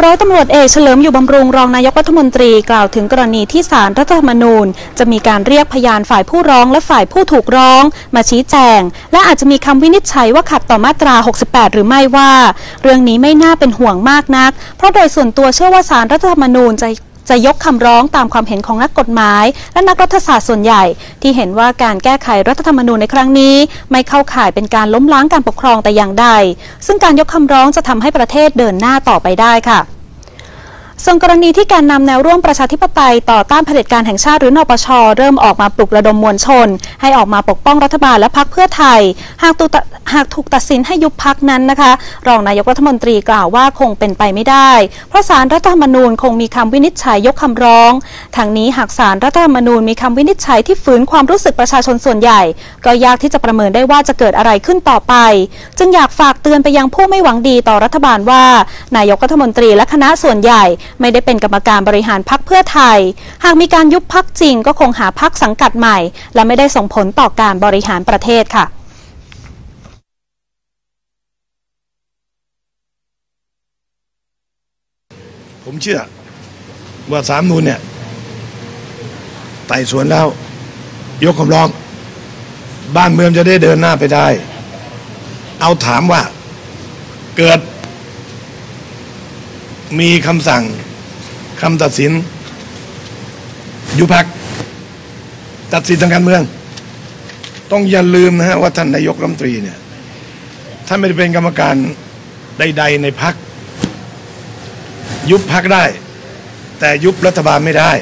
ร้อยตำรวจเอกเฉลิมอยู่บำรุงรองนายกรัฐมนตรีกล่าวถึงกรณีที่ศาลรัฐธรรมนูญ จะมีการเรียกพยานฝ่ายผู้ร้องและฝ่ายผู้ถูกร้อง มาชี้แจง และอาจจะมีคำวินิจฉัยว่าขัดต่อมาตรา 68 หรือไม่ว่า เรื่องนี้ไม่น่าเป็นห่วงมากนัก เพราะโดยส่วนตัวเชื่อว่าศาลรัฐธรรมนูญจะ จะยกคำร้องตามความเห็นของนักกฎหมาย และนักรัฐศาสตร์ส่วนใหญ่ ที่เห็นว่าการแก้ไขรัฐธรรมนูญในครั้งนี้ ไม่เข้าข่ายเป็นการล้มล้างการปกครองแต่อย่างใด ซึ่งการยกคำร้องจะทำให้ประเทศเดินหน้าต่อไปได้ค่ะ ส่วนกรณีที่การนำแนวร่วมประชาธิปไตยต่อต้านเผด็จการแห่งชาติหรือนปช เริ่มออกมาปลุกระดมมวลชน ให้ออกมาปกป้องรัฐบาลและพรรคเพื่อไทย หากถูกตัดหากถูกตัดสินให้ยุบพักนั้นนะคะ รองนายกรัฐมนตรีกล่าวว่าคงเป็นไปไม่ได้ เพราะสารรัฐธรรมนูญคงมีคำวินิจฉัยยกคำร้องทางนี้หากสารรัฐธรรมนูญมีคำวินิจฉัยที่ฝืนความรู้สึกประชาชนส่วนใหญ่ ก็ยากที่จะประเมินได้ว่าจะเกิดอะไรขึ้นต่อไป จึงอยากฝากเตือนไปยังผู้ไม่หวังดีต่อรัฐบาลว่า นายกรัฐมนตรีและคณะส่วนใหญ่ไม่ได้เป็นกรรมการบริหารพักเพื่อไทย หากมีการยุบพักจริงก็คงหาพักสังกัดใหม่ และไม่ได้ส่งผลต่อการบริหารประเทศค่ะผมเชื่อว่าสามนูนเนี่ยไต่สวนแล้ว ยกคำร้อง บ้านเมืองจะได้เดินหน้าไปได้ เอาถามว่า เกิด มีคำสั่งคำตัดสิน ยุบพักตัดสินทางการเมือง ต้องอย่าลืมนะฮะว่าท่านนายกรัฐมนตรีเนี่ยท่านไม่ได้เป็นกรรมการใด ๆ ในพัก ยุบพักได้ แต่ยุบรัฐบาลไม่ได้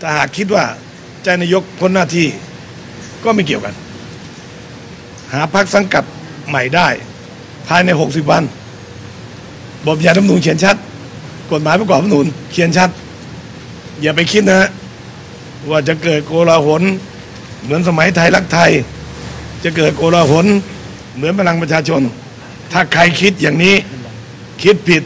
ถ้าหากคิดว่าใจะนายกพ้นหน้าที่ก็ไม่เกี่ยวกัน หาพักสังกัดใหม่ได้ ภายใน 60 วัน บทบัญญัติรัฐมนูญเขียนชัด กฎหมายประกอบรัฐมนูญเขียนชัด อย่าไปคิดนะฮะว่าจะเกิดโกลาหลเหมือนสมัยไทยรักไทย จะเกิดโกลาหลเหมือนพลังประชาชน ถ้าใครคิดอย่างนี้คิดผิด